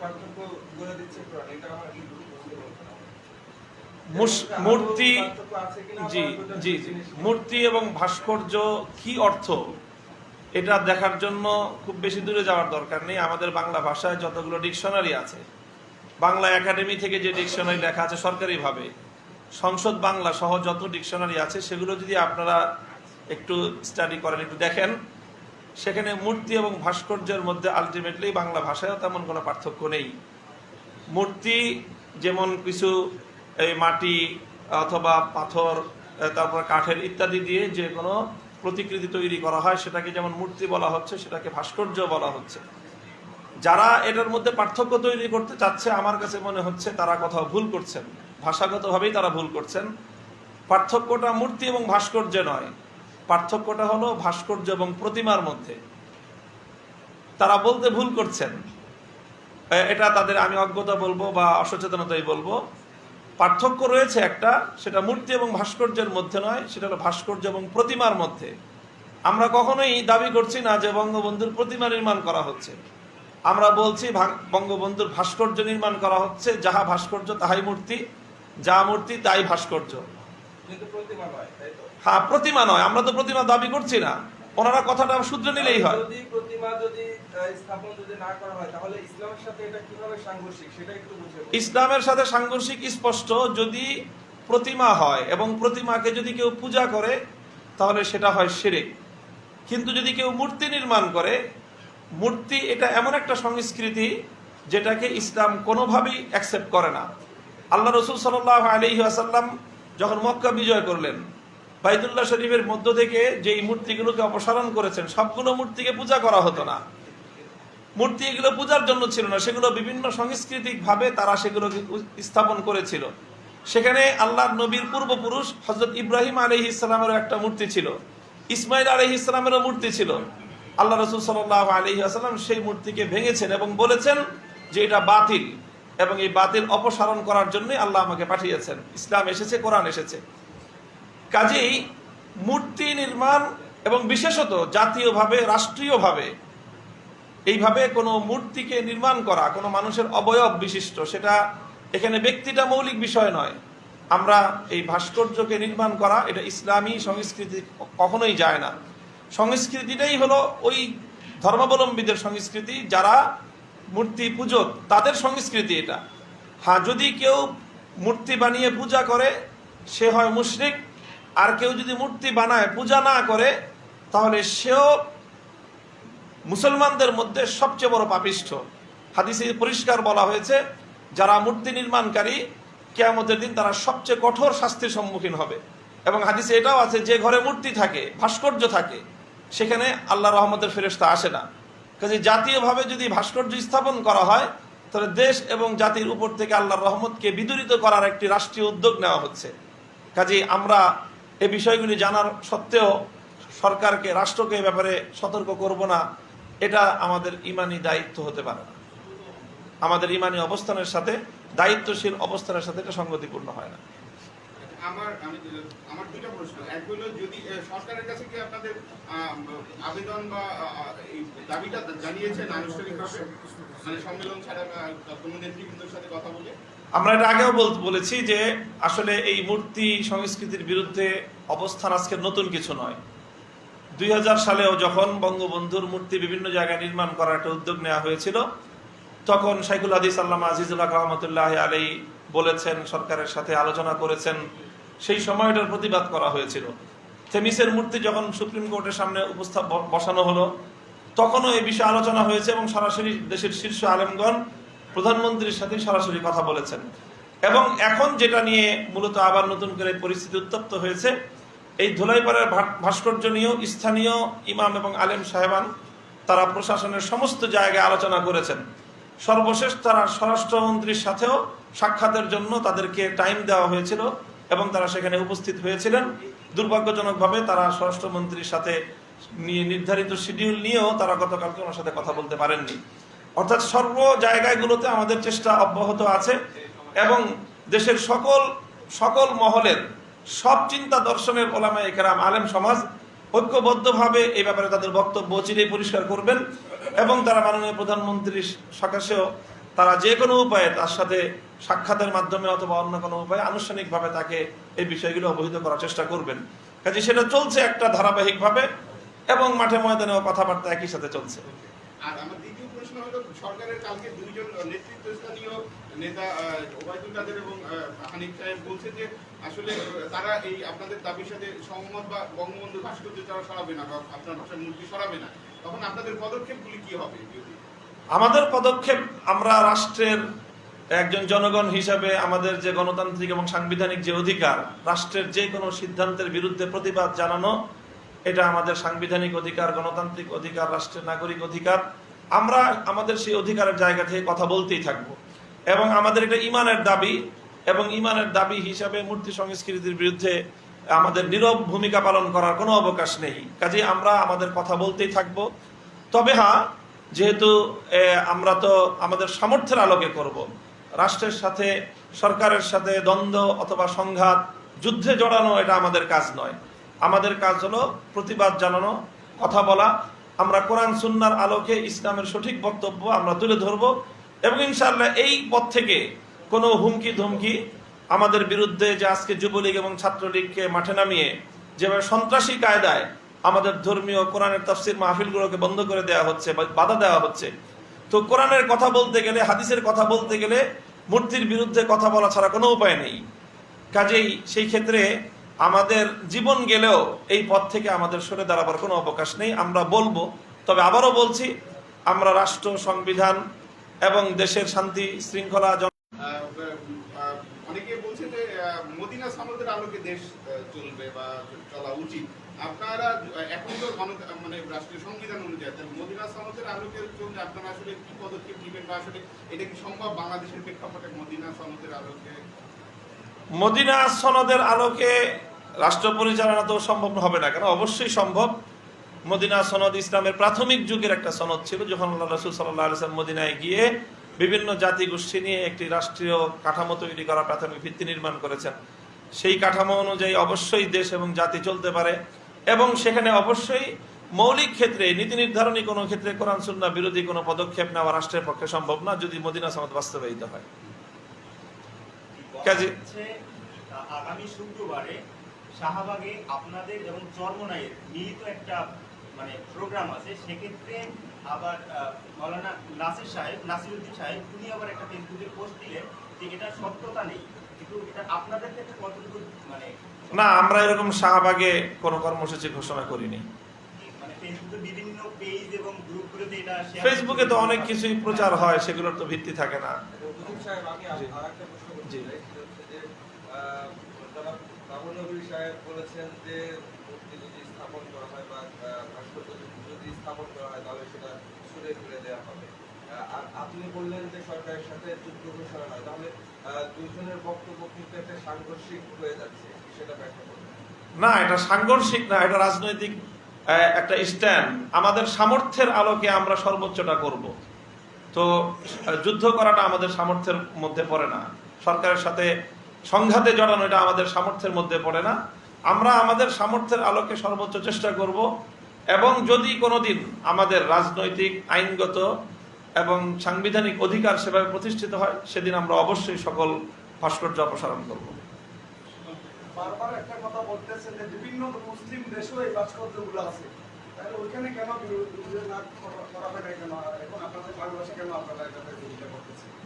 পার্থক্য বলে দিচ্ছে কোরআন এটা আমার বুঝতে পারছি না। মূর্তি জি জি জি। মূর্তি এবং ভাস্কর্য কি অর্থ? এটা দেখার জন্য খুব বেশি দূরে যাওয়ার দরকার নেই। আমাদের বাংলা ভাষায় যতগুলো ডিকশনারি আছে বাংলা একাডেমি থেকে যে ডিকশনারি লেখা আছে সরকারিভাবে সংসদ বাংলা সহ যত ডিকশনারি আছে সেগুলো যদি আপনারা একটু স্টাডি করেন একটু দেখেন সেখানে মূর্তি এবং ভাস্কর্যের মধ্যে আলটিমেটলি বাংলা ভাষায়ও তেমন কোনো পার্থক্য নেই। মূর্তি যেমন কিছু এই মাটি অথবা পাথর তারপর কাঠের ইত্যাদি দিয়ে যে কোনো প্রতিকৃতি তৈরি করা হয়, সেটাকে যেমন মূর্তি বলা হচ্ছে, সেটাকে ভাস্কর্য বলা হচ্ছে। যারা এটার মধ্যে পার্থক্য তৈরি করতে চাচ্ছে, আমার কাছে মনে হচ্ছে তারা কোথাও ভুল করছেন। ভাষাগতভাবেই তারা ভুল করছেন। পার্থক্যটা মূর্তি এবং ভাস্কর্যে নয়। পার্থক্যটা হলো ভাস্কর্য এবং প্রতিমার মধ্যে। তারা বলতে ভুল করছেন। এটা তাদের আমি অজ্ঞতা বলব বা অসচেতনতাই বলব। পার্থক্য রয়েছে একটা, সেটা মূর্তি এবং ভাস্কর্যের মধ্যে নয়, সেটা হলো ভাস্কর্য এবং প্রতিমার মধ্যে। আমরা কখনোই দাবি করছি না যে বঙ্গবন্ধুর প্রতিমা নির্মাণ করা হচ্ছে। আমরা বলছি বঙ্গবন্ধুর ভাস্কর্য নির্মাণ করা হচ্ছে, যাহা ভাস্কর্য তাহাই মূর্তি, যা মূর্তি তাই ভাস্কর্য। হ্যাঁ প্রতিমা নয় আমরা তো প্রতিমা দাবি করছি না। ওনারা কথাটা শুধরে নিলেই হয়। যদি প্রতিমা যদি স্থাপন যদি না করা হয় তাহলে ইসলামের সাথে এটা কীভাবে সাংঘর্ষিক সেটা একটু বুঝে ইসলামের সাথে সাংঘর্ষিক স্পষ্ট যদি প্রতিমা হয় এবং প্রতিমাকে যদি কেউ পূজা করে তাহলে সেটা হয় শিরিক। কিন্তু যদি কেউ মূর্তি নির্মাণ করে মূর্তি এটা এমন একটা সংস্কৃতি যেটাকে ইসলাম কোনোভাবেই অ্যাকসেপ্ট করে না। আল্লাহ রসুল সাল্লাহ আলী আসাল্লাম যখন মক্কা বিজয় করলেন বাইদুল্লাহ শরীফের মধ্য থেকে যেই মূর্তিগুলোকে অপসারণ করেছেন, সবগুলো মূর্তিকে পূজা করা হতো না। মূর্তি এগুলো পূজার জন্য ছিল না, সেগুলো বিভিন্ন সাংস্কৃতিক ভাবে তারা সেগুলোকে স্থাপন করেছিল। সেখানে আল্লাহ নবীর পূর্বপুরুষ হজরত ইব্রাহিম আলহি ইসলামেরও একটা মূর্তি ছিল ইসমাইল আলহি ইসলামেরও মূর্তি ছিল। আল্লাহ রসুল সাল্লাহ আলহি আসালাম সেই মূর্তিকে ভেঙেছেন এবং বলেছেন যে এটা বাতিল। এবং এই বাতিল অপসারণ করার জন্যই আল্লাহ আমাকে পাঠিয়েছেন। ইসলাম এসেছে, কোরআন এসেছে। কাজেই মূর্তি নির্মাণ এবং বিশেষত জাতীয়ভাবে, রাষ্ট্রীয়ভাবে এইভাবে কোনো মূর্তিকে নির্মাণ করা, কোনো মানুষের অবয়ব বিশিষ্ট, সেটা এখানে ব্যক্তিটা মৌলিক বিষয় নয়। আমরা এই ভাস্কর্যকে নির্মাণ করা, এটা ইসলামী সংস্কৃতি কখনোই যায় না। সংস্কৃতিটাই হলো ওই ধর্মাবলম্বীদের সংস্কৃতি, যারা মূর্তি পুজো, তাদের সংস্কৃতি এটা। হ্যাঁ যদি কেউ মূর্তি বানিয়ে পূজা করে, সে হয় মুশরিক। আর কেউ যদি মূর্তি বানায়, পূজা না করে, তাহলে সেও মুসলমানদের মধ্যে সবচেয়ে বড় পাপিষ্ঠ। হাদিসে পরিষ্কার বলা হয়েছে, যারা মূর্তি নির্মাণকারী, কেয়ামতের দিন তারা সবচেয়ে কঠোর শাস্তির সম্মুখীন হবে। এবং হাদিসে এটাও আছে, যে ঘরে মূর্তি থাকে, ভাস্কর্য থাকে, সেখানে আল্লাহ রহমতের ফেরেস্তা আসে না। কাজে জাতীয়ভাবে যদি ভাস্কর্য স্থাপন করা হয়, তাহলে দেশ এবং জাতির উপর থেকে আল্লাহর রহমতকে বিদূরিত করার একটি রাষ্ট্রীয় উদ্যোগ নেওয়া হচ্ছে। কাজে আমরা এ বিষয়গুলি জানার সত্ত্বেও সরকারকে, রাষ্ট্রকে ব্যাপারে সতর্ক করব না, এটা আমাদের ইমানি দায়িত্ব হতে পারে না। আমাদের ইমানি অবস্থানের সাথে, দায়িত্বশীল অবস্থানের সাথে এটা সঙ্গতিপূর্ণ হয় না। আমার, আমি আমার দুটো প্রশ্ন। এক হলো যদি সরকারের কাছে কি আপনাদের আবেদন বা এই দাবিটা জানিয়েছেন আনুষ্ঠানিকভাবে? মানে সম্মেলন ছাড়া নেতৃবৃন্দের সাথে কথা বলে? আমরা এটা আগেও বলেছি যে আসলে এই মূর্তি সংস্কৃতির বিরুদ্ধে অবস্থান আজকে নতুন কিছু নয়। দুই সালেও যখন বঙ্গবন্ধুর মূর্তি বিভিন্ন জায়গায় নির্মাণ করার একটা উদ্যোগ নেওয়া হয়েছিল, তখন শাইকুল হাদিস আল্লামা আজিজুল্লাহ রহমতুল্লাহ আলী বলেছেন, সরকারের সাথে আলোচনা করেছেন সেই সময়টার প্রতিবাদ করা হয়েছিল। থেমিসের মূর্তি যখন সুপ্রিম কোর্টের সামনে উপস্থাপ বসানো হলো, তখনও এই বিষয়ে আলোচনা হয়েছে এবং সরাসরি দেশের শীর্ষ আলেমগণ প্রধানমন্ত্রীর সাথে সরাসরি কথা বলেছেন। এবং এখন যেটা নিয়ে মূলত আবার নতুন করে পরিস্থিতি উত্তপ্ত হয়েছে, এই ধুলাইপাড়ার ভাস্কর্য নিয়েও স্থানীয় ইমাম এবং আলেম সাহেবান তারা প্রশাসনের সমস্ত জায়গায় আলোচনা করেছেন। সর্বশেষ তারা স্বরাষ্ট্রমন্ত্রীর সাথেও সাক্ষাতের জন্য তাদেরকে টাইম দেওয়া হয়েছিল। এবং তারা সেখানে উপস্থিত হয়েছিলেন। দুর্ভাগ্যজনকভাবে তারা স্বরাষ্ট্রমন্ত্রীর সাথে নির্ধারিত শিডিউল নিয়েও তারা গতকালকে ওনার সাথে কথা বলতে পারেননি। অর্থাৎ সর্ব জায়গাগুলোতে আমাদের চেষ্টা অব্যাহত আছে এবং দেশের সকল সকল মহলের সব চিন্তা দর্শনের ওলামা একরাম আলেম সমাজ ঐক্যবদ্ধভাবে এই ব্যাপারে তাদের বক্তব্য চিরেই পরিষ্কার করবেন এবং তারা মাননীয় প্রধানমন্ত্রীর সকাশেও তারা যে কোনো উপায়ে তার সাথে সাক্ষাতের মাধ্যমে অথবা অন্য কোনো উপায়ে আনুষ্ঠানিকভাবে তাকে এই বিষয়গুলো অবহিত করার চেষ্টা করবেন। কাজে সেটা চলছে একটা ধারাবাহিকভাবে এবং মাঠে ময়দানেও কথাবার্তা একই সাথে চলছে। সরকারের কালকে দুইজন নেতৃত্বস্থানীয় নেতা ওবায়দুল কাদের এবং বলছে যে আসলে তারা এই আপনাদের দাবির সাথে সহমত বা বঙ্গবন্ধু ভাস্কর্য তারা সরাবে না বা আপনার ভাষার মূর্তি সরাবে না। তখন আপনাদের পদক্ষেপগুলি কি হবে? আমাদের পদক্ষেপ আমরা রাষ্ট্রের একজন জনগণ হিসাবে আমাদের যে গণতান্ত্রিক এবং সাংবিধানিক যে অধিকার, রাষ্ট্রের যে কোনো সিদ্ধান্তের বিরুদ্ধে প্রতিবাদ জানানো, এটা আমাদের সাংবিধানিক অধিকার, গণতান্ত্রিক অধিকার, রাষ্ট্রের নাগরিক অধিকার, আমরা আমাদের সেই অধিকারের জায়গা থেকে কথা বলতেই থাকব। এবং আমাদের এটা ইমানের দাবি, এবং ইমানের দাবি হিসাবে মূর্তি সংস্কৃতির বিরুদ্ধে আমাদের নীরব ভূমিকা পালন করার কোনো অবকাশ নেই। কাজে আমরা আমাদের কথা বলতেই থাকব। তবে হ্যাঁ যেহেতু আমরা তো আমাদের সামর্থ্যের আলোকে করব। রাষ্ট্রের সাথে, সরকারের সাথে দ্বন্দ্ব অথবা সংঘাত, যুদ্ধে জড়ানো এটা আমাদের কাজ নয়। আমাদের কাজ হলো প্রতিবাদ জানানো, কথা বলা। আমরা কোরআন, সুন্নার আলোকে ইসলামের সঠিক বক্তব্য আমরা তুলে ধরব এবং ইনশাআল্লাহ এই পথ থেকে কোনো হুমকি ধুমকি আমাদের বিরুদ্ধে যে আজকে যুবলীগ এবং ছাত্রলীগকে মাঠে নামিয়ে যেভাবে সন্ত্রাসী কায়দায় আমাদের ধর্মীয় কোরআনের তফসির মাহফিলগুলোকে বন্ধ করে দেওয়া হচ্ছে বাধা দেওয়া হচ্ছে। তো কোরআনের কথা বলতে গেলে, হাদিসের কথা বলতে গেলে মূর্তির বিরুদ্ধে কথা বলা ছাড়া কোনো উপায় নেই। কাজেই সেই ক্ষেত্রে আমাদের জীবন গেলেও এই পথ থেকে আমাদের সরে দাঁড়াবার কোনো অবকাশ নেই। আমরা বলব, তবে আবারও বলছি, আমরা রাষ্ট্র, সংবিধান এবং দেশের শান্তি, শৃঙ্খলা, জন- অনেকে বলছে যে মদিনা সামতের আলোকে দেশ চলবে বা চলা উচিত। আপনারা এখন তো মানে রাষ্ট্রীয় সংবিধান অনুযায়ী, তাহলে মদিনা সামতের আলোকে চলতে আপনারা আসলে কি পদক্ষেপ নেবেন বা আসলে এটা কি সম্ভব বাংলাদেশের প্রেক্ষাপটে মদিনা সামতের আলোকে? মদিনা সনদের আলোকে রাষ্ট্র পরিচালনা তো সম্ভব হবে না কেন? অবশ্যই সম্ভব। মদিনা সনদ ইসলামের প্রাথমিক যুগের একটা সনদ ছিল, যখন আল্লাহ রসুল সাল্লাহ মদিনায় গিয়ে বিভিন্ন জাতি গোষ্ঠী নিয়ে একটি রাষ্ট্রীয় কাঠামো তৈরি করা প্রাথমিক ভিত্তি নির্মাণ করেছেন। সেই কাঠামো অনুযায়ী অবশ্যই দেশ এবং জাতি চলতে পারে। এবং সেখানে অবশ্যই মৌলিক ক্ষেত্রে, নীতি নির্ধারণী কোনো ক্ষেত্রে কোরআন, সুন্না বিরোধী কোনো পদক্ষেপ নেওয়া রাষ্ট্রের পক্ষে সম্ভব না যদি মদিনা সনদ বাস্তবায়িত হয়। কাজে- আগামী শুক্রবারে শাহবাগে আপনাদের এবং চরমনাইয়ের মিলিত একটা মানে প্রোগ্রাম আছে, সেক্ষেত্রে আবার মৌলানা নাসির সাহেব, নাসিরুদ্দিন সাহেব, উনি আবার একটা ফেসবুকে পোস্ট দিলেন যে এটা সত্যতা নেই, কিন্তু এটা আপনাদের ক্ষেত্রে না আমরা এরকম শাহবাগে কোনো কর্মসূচি ঘোষণা করিনি। মানে ফেসবুকে বিভিন্ন পেজ এবং গ্রুপগুলোতে এটা share ফেসবুকে তো অনেক কিছুই প্রচার হয় সেগুলোর তো ভিত্তি থাকে না। সাহেব বলেছেন যে যদি স্থাপন করা হয় বা ভাস্কর্য যদি স্থাপন করা হয় তাহলে সেটা দেওয়া হবে। আপনি বললেন যে সরকারের সাথে যুদ্ধ ঘোষণা নয়। তাহলে আহ, দুইজনের বক্তব্য কিন্তু একটা সাংঘর্ষিক হয়ে যাচ্ছে সেটা ব্যাখ্যা না এটা সাংঘর্ষিক না এটা রাজনৈতিক একটা স্ট্যান্ড আমাদের সামর্থ্যের আলোকে আমরা সর্বোচ্চটা করব। তো যুদ্ধ করাটা আমাদের সামর্থ্যের মধ্যে পড়ে না। সরকারের সাথে সংঘাতে জড়ানো এটা আমাদের সামর্থ্যের মধ্যে পড়ে না। আমরা আমাদের সামর্থ্যের আলোকে সর্বোচ্চ চেষ্টা করব এবং যদি কোনোদিন আমাদের রাজনৈতিক আইনগত এবং সাংবিধানিক অধিকার সেভাবে প্রতিষ্ঠিত হয় সেদিন আমরা অবশ্যই সকল ভাস্কর্য অপসারণ করব।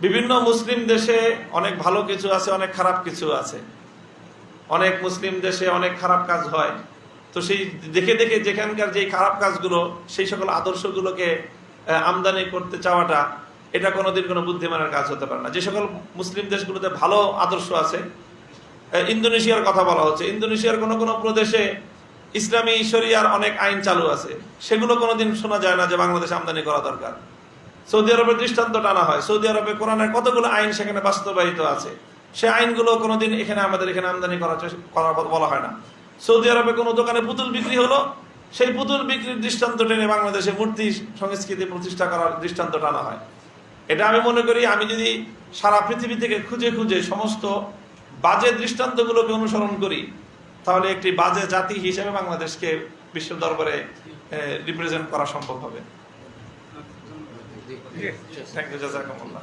বিভিন্ন মুসলিম দেশে অনেক ভালো কিছু আছে অনেক খারাপ কিছু আছে। অনেক মুসলিম দেশে অনেক খারাপ কাজ হয়। তো সেই দেখে দেখে যেখানকার যে খারাপ কাজগুলো সেই সকল আদর্শগুলোকে আমদানি করতে চাওয়াটা, এটা কোনোদিন কোনো বুদ্ধিমানের কাজ হতে পারে না। যে সকল মুসলিম দেশগুলোতে ভালো আদর্শ আছে ইন্দোনেশিয়ার কথা বলা হচ্ছে। ইন্দোনেশিয়ার কোনো কোনো প্রদেশে ইসলামী শরিয়ার অনেক আইন চালু আছে। সেগুলো কোনোদিন শোনা যায় না যে বাংলাদেশে আমদানি করা দরকার। সৌদি আরবের দৃষ্টান্ত টানা হয়। সৌদি আরবে কোরআনের কতগুলো আইন সেখানে বাস্তবায়িত আছে? সে আইনগুলো কোনোদিন এখানে আমাদের এখানে আমদানি করা বলা হয় না। সৌদি আরবে কোনো দোকানে পুতুল বিক্রি হলো সেই পুতুল বিক্রির দৃষ্টান্ত টেনে বাংলাদেশে মূর্তি সংস্কৃতি প্রতিষ্ঠা করার দৃষ্টান্ত টানা হয়। এটা আমি মনে করি আমি যদি সারা পৃথিবী থেকে খুঁজে খুঁজে সমস্ত বাজে দৃষ্টান্তগুলোকে অনুসরণ করি তাহলে একটি বাজে জাতি হিসেবে বাংলাদেশকে বিশ্ব দরবারে রিপ্রেজেন্ট করা সম্ভব হবে। Thank you জাজাকামুল্লাহ